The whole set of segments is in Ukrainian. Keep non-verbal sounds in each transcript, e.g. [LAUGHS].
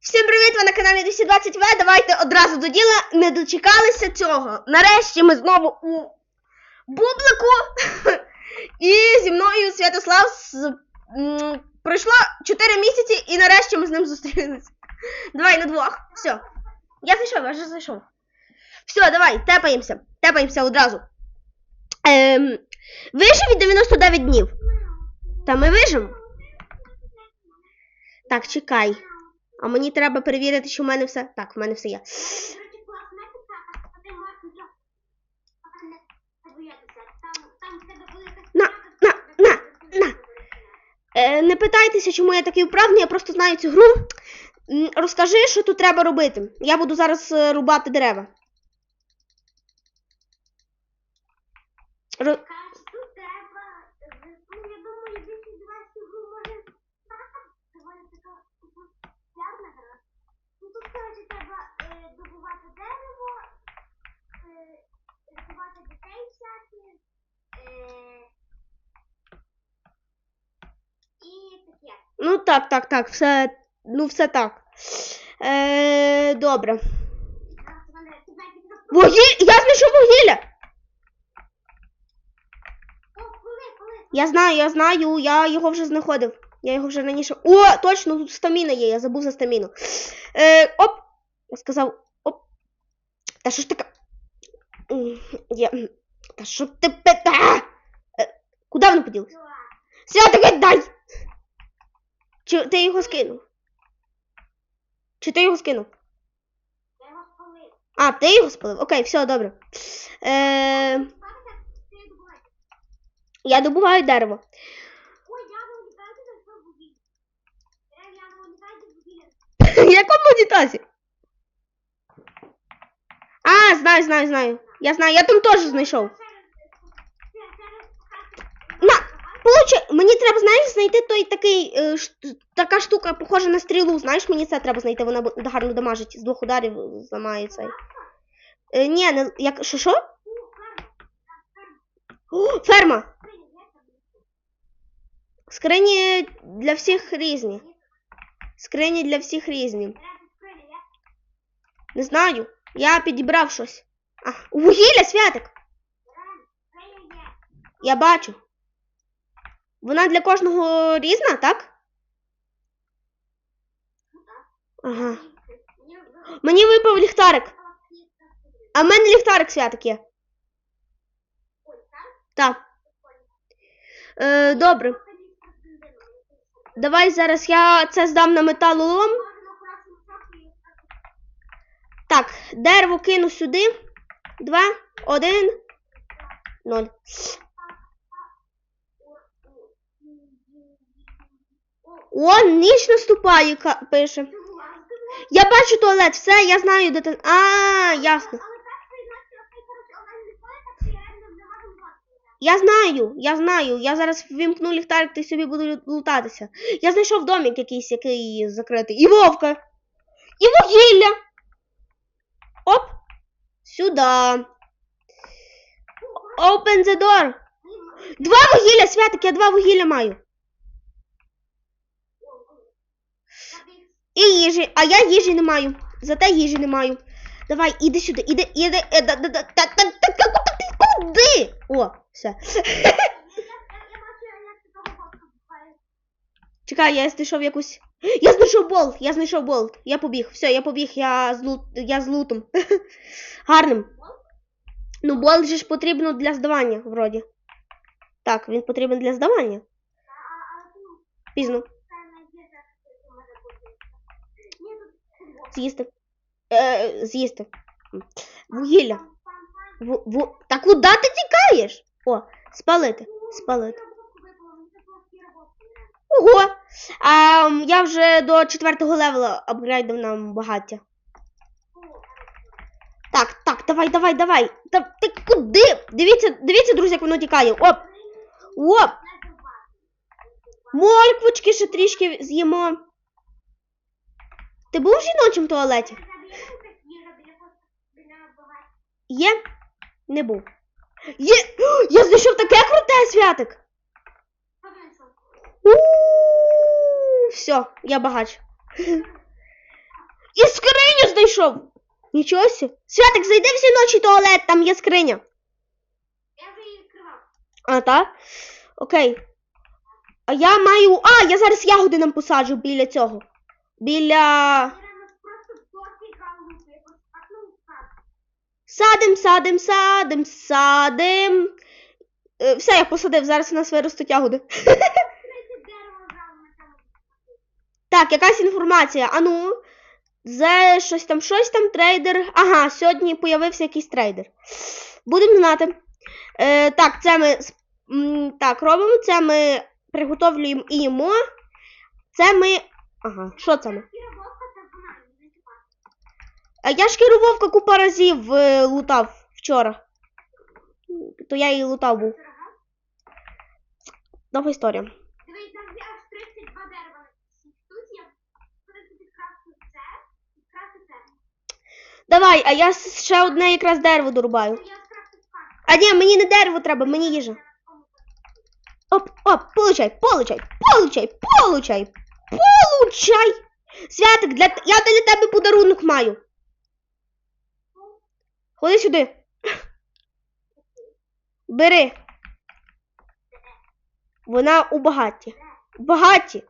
Всім привіт! Ви на каналі 220 в Давайте одразу до діла. Не дочекалися цього. Нарешті ми знову у Бублику. [LAUGHS] І зі мною Святослав з... пройшло 4 місяці, і нарешті ми з ним зустрілися. Давай на двох. Все. Я зайшов, я вже зайшов. Все, давай, тепаємося. Тепаємося одразу. Ем, вижив від 99 днів. Та ми вижимо. Так, чекай. А мені треба перевірити, що в мене все. Так, в мене все є. На. Е, не питайтеся, чому я такий вправний, я просто знаю цю гру. Розкажи, що тут треба робити. Я буду зараз е, рубати дерева. Ро- Тут, коротше, треба е, добувати дерево, е, рятувати дітей всяких, е, і таке. Ну так, так, так, все, ну все так. Е, добре. Вугілля! Я знайшов вугілля! Я знаю, я знаю, я його вже знаходив. Я його вже раніше. О, точно, тут стаміна є, я забув за стаміну. Е, оп! Я сказав, оп. Та що ж таке? Я... Та що ти пита? Е, куди воно поділося? Святик, дай! Чи ти його скинув? Чи ти його скинув? Я його спалив. А, ти його спалив? Окей, все, добре. Е, я добуваю дерево. Вугілля. [LAUGHS] В якому унітазі? А, знаю, знаю, знаю. Я знаю, я там теж знайшов. На, получи, мені треба, знаєш, знайти той такий, е, ш- така штука, похожа на стрілу. Знаєш, мені це треба знайти, вона гарно дамажить. З двох ударів зламає цей. Е, ні, не, як, що, що? О, ферма! Скрині для всіх різні. Скрині для всіх різні. Не знаю. Я підібрав щось. А, вугілля, святик! Я бачу. Вона для кожного різна, так? Ага. Мені випав ліхтарик. А в мене ліхтарик святик є. Так. Е, добре. Давай зараз я це здам на металолом. Так, дерево кину сюди. Два, один, ноль. О, ніч наступає, пише. Я бачу туалет, все, я знаю, де ти. А, ясно. Я знаю, я знаю. Я зараз ввімкну ліхтарик та й собі буду лутатися. Я знайшов домик якийсь, який закритий. І вовка. І вугілля. Оп. Сюди. Open the door. Два вугілля, святик, я два вугілля маю. І їжі, а я їжі не маю. Зате їжі не маю. Давай, іди сюди, іди, іди. е, да- да- да- та- та- та- та- та- ти Куди? О, все. [LAUGHS] Чекай, я знайшов якусь. [GASPS] Я знайшов болт, я знайшов болт. Я побіг. Все, я побіг, я з, лут... я з лутом. [LAUGHS] Гарним. Ну, болт же ж потрібно для здавання, вроді. Так, він потрібен для здавання. Пізно. З'їсти. Е, з'їсти. Вугілля. Ву, ву... Та куди ти тікаєш? О, спалити. Спалити. Ого! А, я вже до четвертого левела апгрейдив нам багаття. Так, так, давай, давай, давай. Та ти куди? Дивіться, дивіться, друзі, як воно тікає. Оп! Оп! Морквочки ще трішки з'їмо. Ти був в жіночому туалеті? Є? Не був. Є! Я знайшов таке круте святик! У, Все, я багач. І [LAUGHS] скриню знайшов. Нічого сі. Святик, зайди всі ночі в туалет, там є скриня. Я вже її відкривав. А, так? Окей. А я маю. А, я зараз ягоди нам посаджу біля цього. Біля. Так. Садим, садим, садим, садим. Е, Все, я посадив, зараз у нас виростуть ягоди. [LAUGHS] Третє дерево грав на цьому. Так, якась інформація. Ану. За щось там, щось там, трейдер. Ага, сьогодні появився якийсь трейдер. Будемо знати. Е, так, це ми так, робимо. Це ми приготовлюємо і їмо. Це ми. Ага, що це ми? Я ж Кіру Вовка купа разів е, лутав вчора. То я її лутав був. Довга історія. Дивись, там є аж 32 дерева на цій штуці. Я просто підкрафтую це, підкрафтую це. Давай, а я ще одне якраз дерево дорубаю. А ні, мені не дерево треба, мені їжа. Оп, оп, получай, получай, получай, получай, получай. Святик, для... я для тебе подарунок маю. Ходи сюди. Бери. Вона у багаті. У багаті.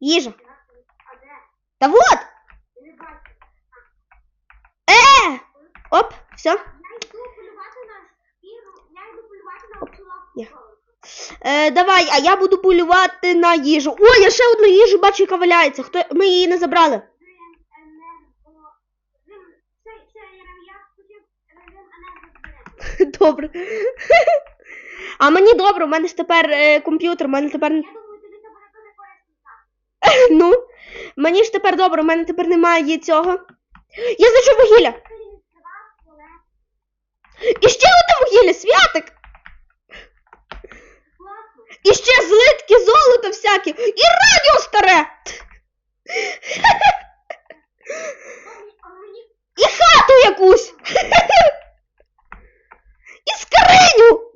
Їжа. Та вот. Я не бачу. Е! Оп, все. Я йду полювати на шкіру, я йду полювати на оцю Лапку. Е, давай, а я буду полювати на їжу. О, я ще одну їжу бачу, яка валяється. Хто... Ми її не забрали. Добре. А мені добре, у мене ж тепер е, комп'ютер, у мене тепер. Ну, мені ж тепер добре, у мене тепер немає цього. Я знайшов вугілля. Ти не відкривав, але І ще одне вугілля, святик. І ще злитки, золото всякі. І радіо старе. І хату якусь. І скриню.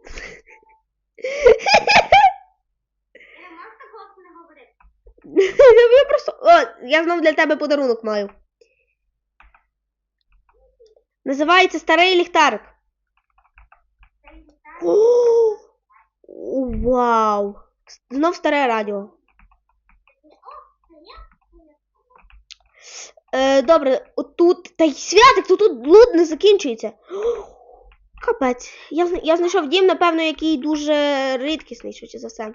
я просто. О, я знов для тебе подарунок маю. Називається старий ліхтарик. [GASPS] Вау! Знов старе радіо. Е, добре, отут. Та й святик, то тут блуд не закінчується. [GASPS] Капець. Я, я знайшов дім, напевно, який дуже рідкісний, швидше за все.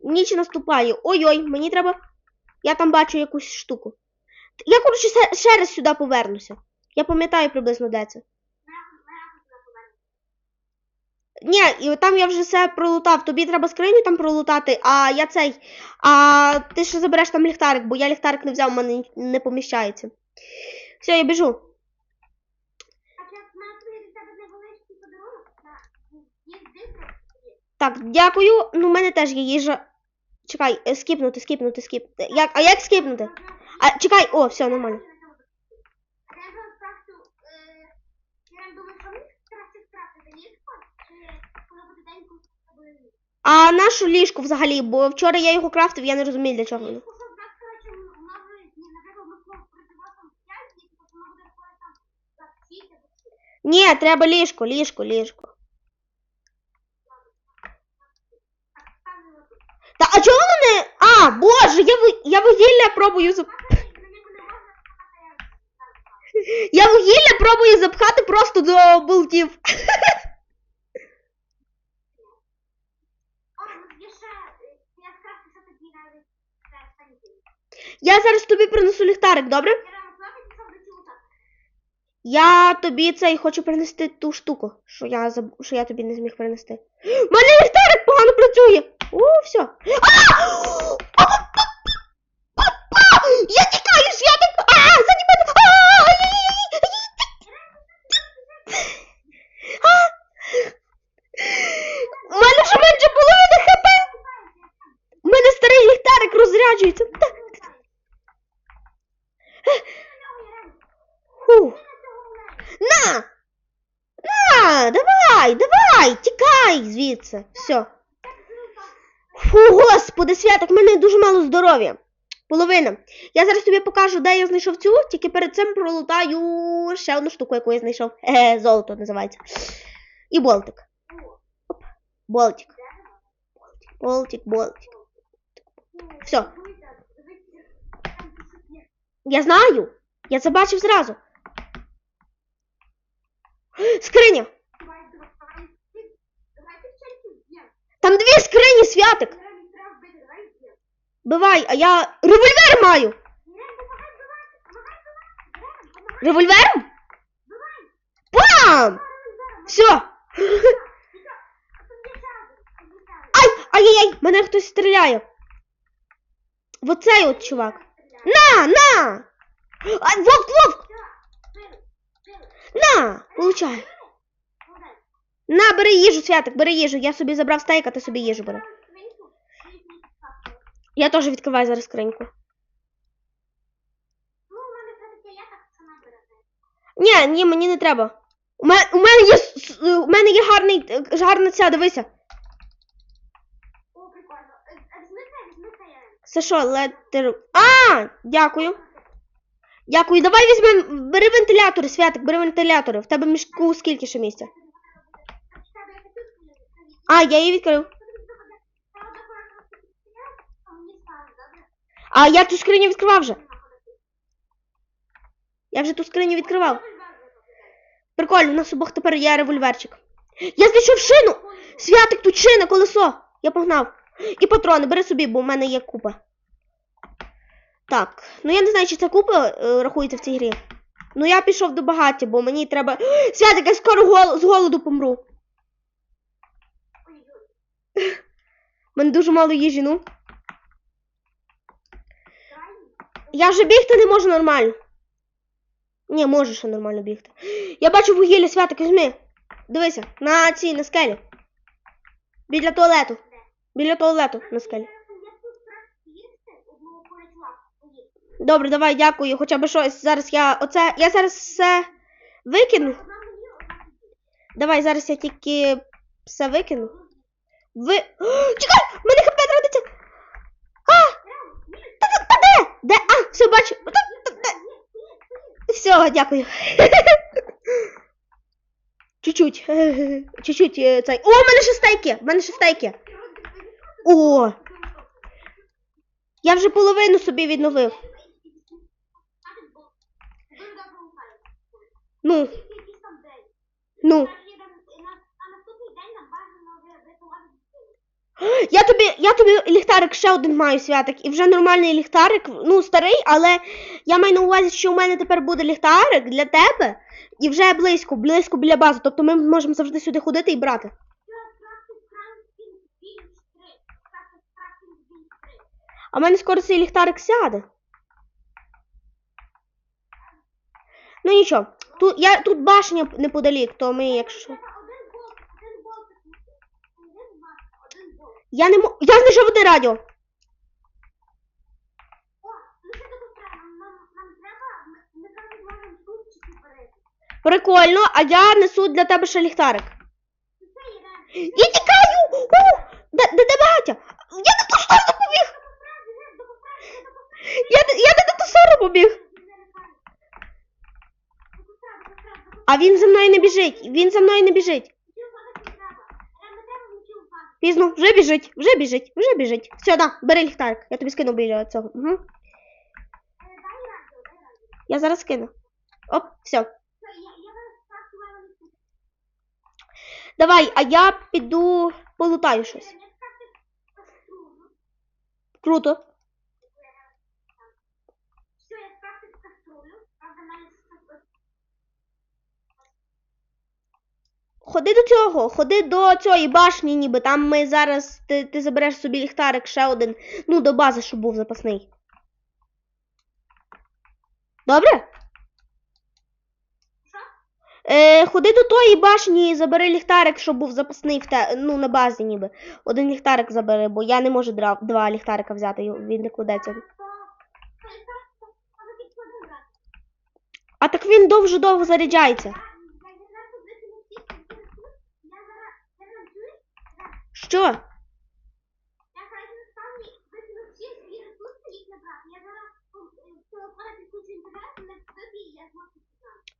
Ніч наступає. Ой-ой, мені треба. Я там бачу якусь штуку. Я, коротше, ще раз сюди повернуся. Я пам'ятаю приблизно, де це. Ні, і там я вже все пролутав. Тобі треба скриню там пролутати, а я цей. А ти ще забереш там ліхтарик, бо я ліхтарик не взяв, у мене не поміщається. Все, я біжу. Так, дякую. Ну, в мене теж є їжа. Чекай, е, скіпнути, скіпнути, скіпнути. Як, а як скіпнути? А, чекай, о, все, нормально. А я зараз скрафту, е, я думаю, що мені краще скрафтити ліжко, чи коли буде день, коли буде ніч? А нашу ліжку взагалі, бо вчора я його крафтив, я не розумію для чого ні, наприклад, ми знову проживемо там 5 днів, то воно буде входити там за всі, за всі. Ні, треба ліжко, ліжко, ліжко. Та а чого воно не. А, боже, я, я вугілля пробую зап... Я вугілля пробую запхати просто до болтів. [LAUGHS] О, ну є ще, е, я скрафту, що тоді навіть це санітарі. Я зараз тобі принесу ліхтарик, добре? Я тобі цей хочу принести ту штуку, що я заб... що я тобі не зміг принести. [GASPS] У мене ліхтарик погано працює. О, все. А! А! Папа! Я тікаю, святик! А, заді мене! А! Ай-яй-яй! А! У мене вже менше половини хп. У мене старий ліхтарик розряджується. Та- Фу. На! На! Давай, давай! Тікай звідси. Все. Фу, господи, святик, в мене дуже мало здоров'я. Половина. Я зараз тобі покажу, де я знайшов цю, тільки перед цим пролутаю ще одну штуку, яку я знайшов. Е, золото називається. І болтик. О, Болтик. дерево. Болтик, болтик. Ну, Всьо. дивися, дивися, там пишуть є. Я знаю. Я це бачив зразу. Скриня. Там дві скрині, святик. Бивай, а я револьвер маю. Револьвером? Пам! Все. Ай, ай-яй-яй, мене хтось стріляє. Оцей от чувак. На, на! Ай, вовк, вовк! На! Получай. На, бери їжу, святик, бери їжу. Я собі забрав стейк, а ти собі їжу бери. Я теж відкриваю зараз скриньку. Ні, ні, мені не треба. У мене, у мене є у мене є гарний, е, гарна ця, дивися. О, прикольно. Е, е, Візьми це, візьми це, що, летер. А! Дякую. Дякую. Давай візьмемо. Бери вентилятори, святик, бери вентилятори. В тебе мішку скільки ще місця? А я її відкрив. А я ту скриню відкривав вже. Я вже ту скриню відкривав. Прикольно, у нас обох тепер є револьверчик. Я знайшов шину! Святик, тут шина, колесо. Я погнав. І патрони, бери собі, бо в мене є купа. Так, ну я не знаю, чи це купа е, рахується в цій грі. Ну я пішов до багаття, бо мені треба. [GASPS] Святик, я скоро гол... з голоду помру. Мене дуже мало їжі, ну. Я вже бігти не можу нормально. Ні, можу ще нормально бігти. Я бачу вугілля святик, візьми. Дивися, на цій, на скелі. Біля туалету. Біля туалету на скелі. Добре, давай, дякую. Хоча б щось. Зараз я оце. Я зараз все викину. Давай, зараз я тільки все викину. Ви. О, чекай! В мене хп тратиться! А! Та, та, та де? Де? А, все бачу. Та, та, де? Все, дякую. Чуть-чуть. [LAUGHS] Чуть-чуть е, цей. О, в мене ще стейки! В мене ще стейки. О! Я вже половину собі відновив. Ну, ну. Я тобі, я тобі ліхтарик ще один маю святик, і вже нормальний ліхтарик, ну старий, але я маю на увазі, що у мене тепер буде ліхтарик для тебе, і вже близько, близько біля бази. Тобто ми можемо завжди сюди ходити і брати. А в мене скоро цей ліхтарик сяде. Ну нічого, тут я тут башня неподалік, то ми якщо. Я не мо. Я знайшов одне радіо. Прикольно, а я несу для тебе ще ліхтарик. Я тікаю! Де, де, багаття? Я не ту сторону Я, я не на ту побіг! А він за мною не біжить. Він за мною не біжить. Пізно, вже біжить, вже біжить, вже біжить. Все, да, бери ліхтарик. Я тобі скину біля цього. Угу. Я зараз скину. Оп, все. Давай, а я піду полутаю щось. Круто. Все, я скрафтив каструлю, правда, в мене Ходи до цього, ходи до цієї башні, ніби там ми зараз. Ти, ти забереш собі ліхтарик ще один. Ну, до бази, щоб був запасний. Добре? Е, ходи до тої башні і забери ліхтарик, щоб був запасний в те, ну, на базі ніби. Один ліхтарик забери, бо я не можу дра- два ліхтарика взяти, він не кладеться. А так він дуже довго заряджається. Що?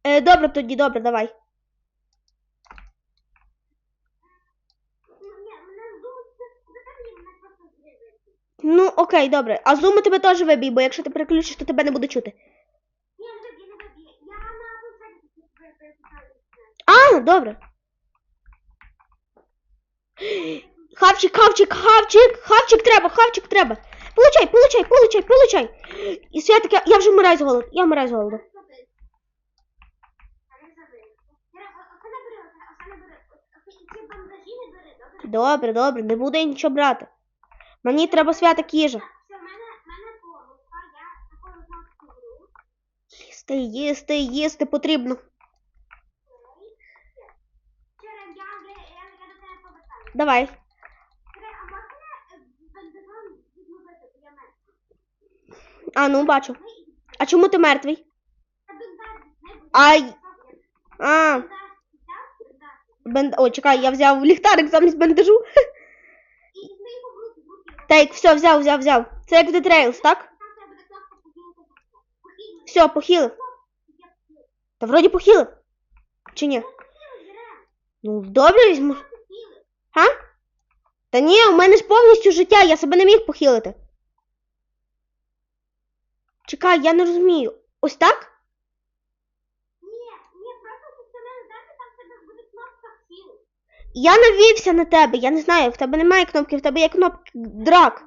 Е, Добре тоді, добре, давай. Ну, окей, добре. А зуми тебе теж вибій, бо якщо ти переключиш, то тебе не буду чути. А, добре. Хавчик, хавчик, хавчик, хавчик треба, хавчик треба. Получай, получай, получай, получай. І святик, я, вже вмираю з. Я вмираю з голоду. Добре? Добре, не буду я нічого брати. Мені треба святик їжа. Їсти, їсти, їсти потрібно. Давай. Черем, а можна мене бандажом відновити, бо я мертвий? А, ну бачу. А чому ти мертвий? Ай. А, бен... О, чекай, я взяв ліхтарик замість руки. Так, все, взяв, взяв, взяв. Це як в Trails, так? Все, похилив. Та вроді похилив. Чи ні? Ну, добре візьму. Га? Та ні, у мене ж повністю життя, я себе не міг похилити. Чекай, я не розумію. Ось так? Ні, ні, просто система дати, там в тебе буде кнопка сіл. Я навівся на тебе, я не знаю, в тебе немає кнопки, в тебе є кнопки драк.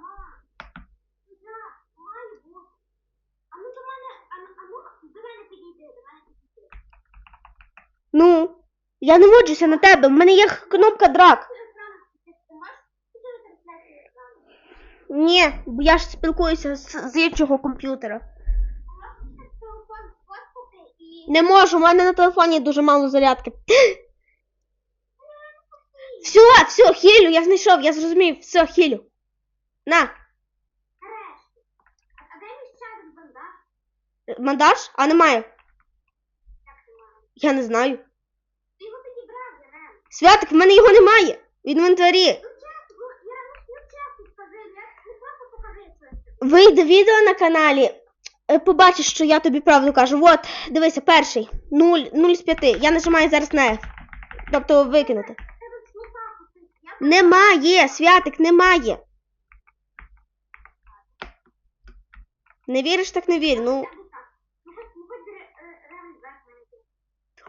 Ну, я не воджуся на тебе, в мене є кнопка драк. Ти ж екраном ти ти можеш підійти трансляцію екрану? Ні, бо я ж спілкуюся з, з іншого комп'ютера. Не можу, у мене на телефоні дуже мало зарядки. Все, все, хілю, я знайшов, я зрозумів, все, хілю. На, мандаж? А немає. Я не знаю. Святик, в мене його немає. В інвентарі. Ну чесно, ну Єрем, ну ну, чесно скажи, я не просто покажи щось. Вийде відео на каналі. е, Побачиш, що я тобі правду кажу. От, дивися, перший. 0, 0 з 5. Я нажимаю зараз на F. Тобто викинути. Немає, святик, немає. Не віриш, так не вір. Ну.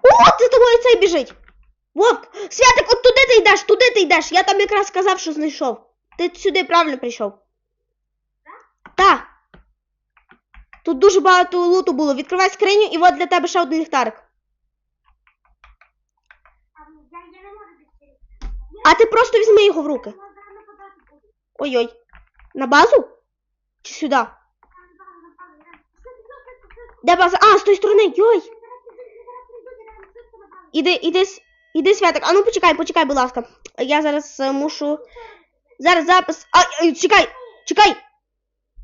О, за тобою цей біжить. Вовк, святик, от туди ти йдеш, туди ти йдеш. Я там якраз сказав, що знайшов. Ти сюди правильно прийшов. Так. Тут дуже багато луту було. Відкривай скриню і от для тебе ще один ліхтарик. А ти просто візьми його в руки. Ой-ой. На базу? Чи сюди? Де база? А, з тої сторони. Йой. Іди, іди, іди, святик. А ну почекай, почекай, будь ласка. Я зараз е, мушу. Зараз запис. А, е, чекай, чекай.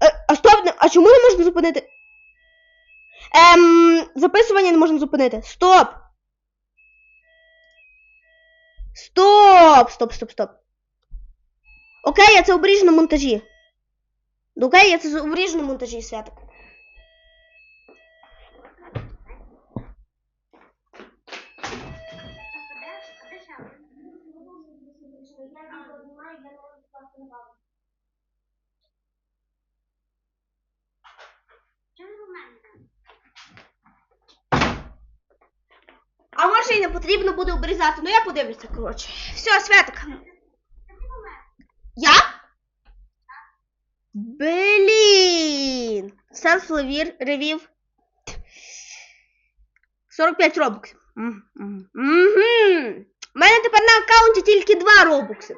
Е, а стоп, а чому не можна зупинити? Ем, записування не можна зупинити. Стоп. Стоп! Стоп, стоп, стоп. Окей, я це обріжу на монтажі. Окей, я це обріжу на монтажі, святик. А де- а де ще один? Я відео знімаю, я не можу просто нападу. Чому ви в мене там? А може і не потрібно буде обрізати, ну я подивлюся, коротше. Все, мене? Я? Блін. Селф ревів. 45 робоксів. Угу. У мене тепер на аккаунті тільки 2 робокси.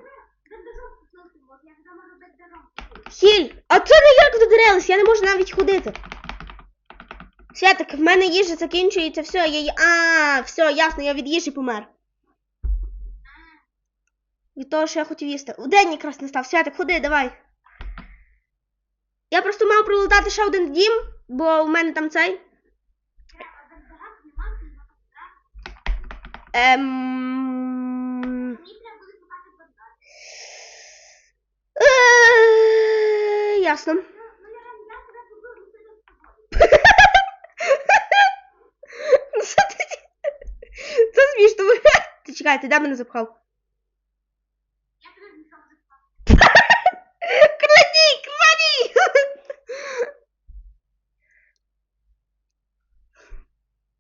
Хіль, а це не як додерелись, я не можу навіть ходити. Святик, в мене їжа закінчується, все, я ї- А, все, ясно, я від їжі помер. Від того, що я хотів їсти. День якраз не став. Святик, ходи, давай. Я просто мав пролетати ще один дім, бо у мене там цей. Ем... Е, Ясно. [LAUGHS] Тебе буду, ну, ти не що Чекай, ти де мене запхав? Я тебе кладіть!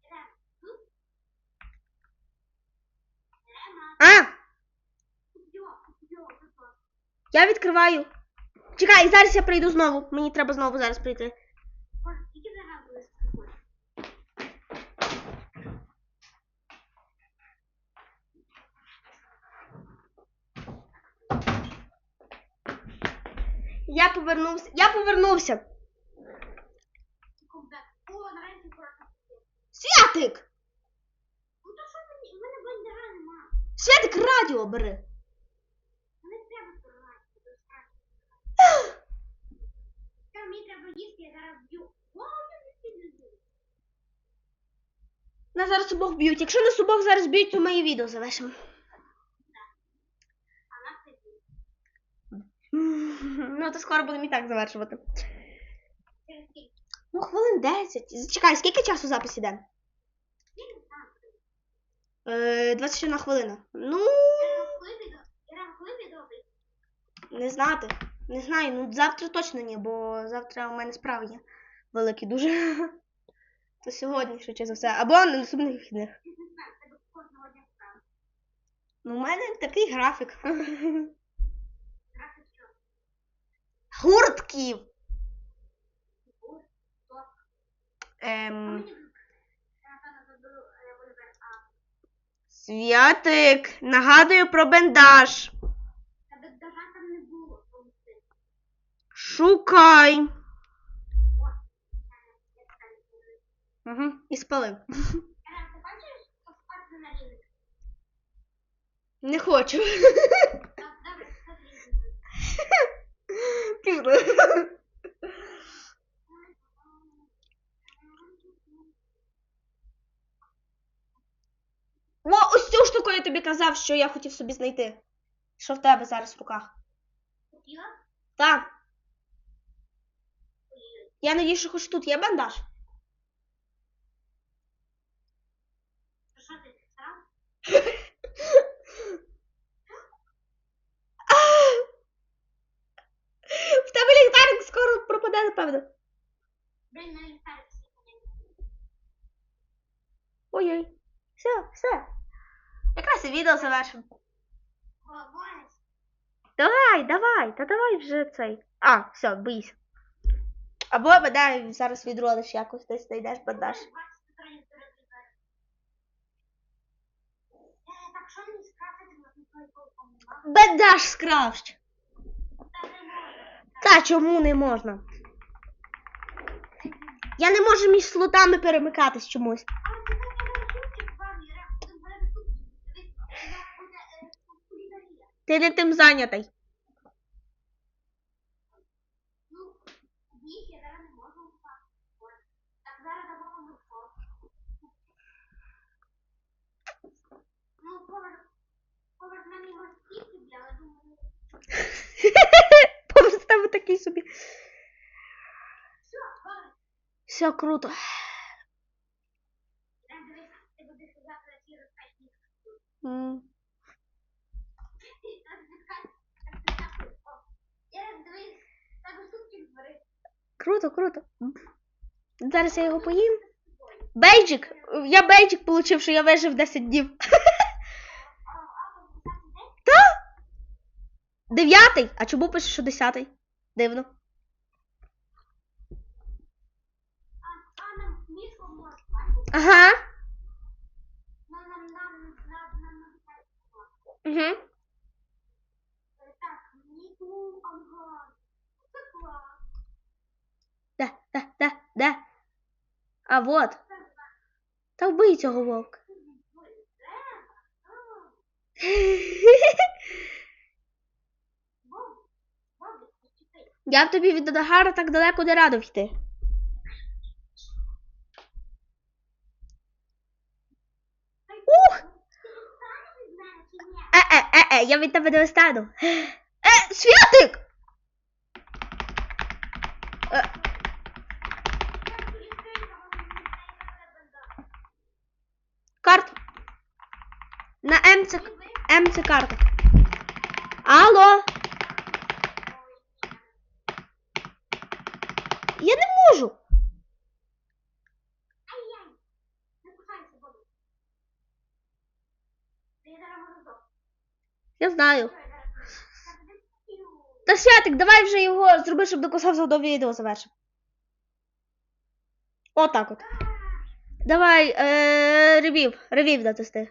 Ірем, тут? Ірема, А, я відкриваю. Чекай, зараз я прийду знову. Мені треба знову зараз прийти. Боже, скільки загадували з тобою? Я повернувся. Я повернувся. Святик! У мене блендера нема. Святик, радіо бери. Нас зараз обох б'ють. Якщо нас обох зараз б'ють, то моє відео завершимо. А нас це б'є. Ну, то скоро будемо і так завершувати. Ну, хвилин 10. Чекай, скільки часу запис іде? Я не знаю. Е, 21 хвилина. Ну, не знати. Не знаю, ну завтра точно ні, бо завтра у мене справи є. Великі дуже. [LAUGHS] То сьогодні, швидше за все. Або на наступних вихідних. Ну, у мене такий графік. Що? [LAUGHS] Гуртків. Гур, Ем, святик. Нагадую про бендаж. Шукай. Угу. І спалив. Не хочу. Так, добре, спати рівник. Пішли. О, ось цю штуку я тобі казав, що я хотів собі знайти. Що в тебе зараз в руках? Я? Так. Я надію, що хоч тут є бандаж. Що ти, срав? В тебе ліхтарик скоро пропаде, напевно. Блін, на ліхтарик світить. Ой-ой. Все, все. Якраз і відео завершимо. Давай, давай, та давай вже цей. А, все, боїсь. Або бодай зараз відролиш якось десь знайдеш бандаж. Бандаж не. Та чому не можна? Я не можу між слотами перемикатись чомусь. А це таке рахунки вам, Іра, будемо брати тут. Дивись, як буде е, кулінарія. Ти не тим зайнятий. Ну, їх я супчик зварив. Круто, круто. Зараз я його поїм. Бейджик! Я бейджик получив, що я вижив 10 днів. А, а, по 10 день? Дев'ятий? А чому пише, що десятий? Дивно. А, а нам мішку можна, бачиш? Ага. Угу. Де, де, де, де? А вот. Та вбий цього вовка. [LAUGHS] Я в тобі від Дагара так далеко не радив йти. Ух! Ти сам не знаєш чи ні? Е-е, я від тебе не вистану. Е, святик! Е, карт. На МЦ, МЦ карта. Алло, я не можу. Ай-яй! Не кусайся, Бобі. Ти зараз можу здохнути. Я знаю. Та святик, давай вже його зроби, щоб докусався до відео завершив. Отак от. Давай, е, ревів, ревів натисни.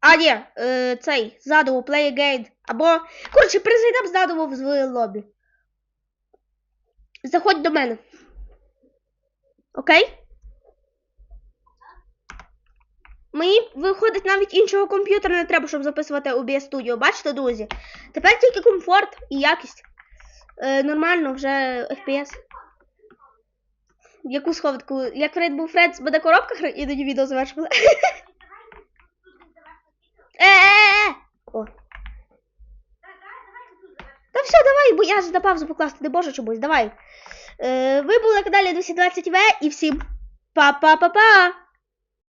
А, ні, е, цей, задуму, play again. Або, коротше, перезайдемо задуму в лобі. Заходь до мене. Окей? Мені виходить навіть іншого комп'ютера не треба, щоб записувати OBS Studio. Бачите, друзі? Тепер тільки комфорт і якість. Е, нормально, вже FPS. Яку сховатку? Як Фред був Фред, буде коробка і тоді відео завершили. Е-е-е! О. Та все, давай, бо я ж на паузу покласти не можу чомусь, давай. Е, ви були на каналі 220 в і всім па-па-па-па!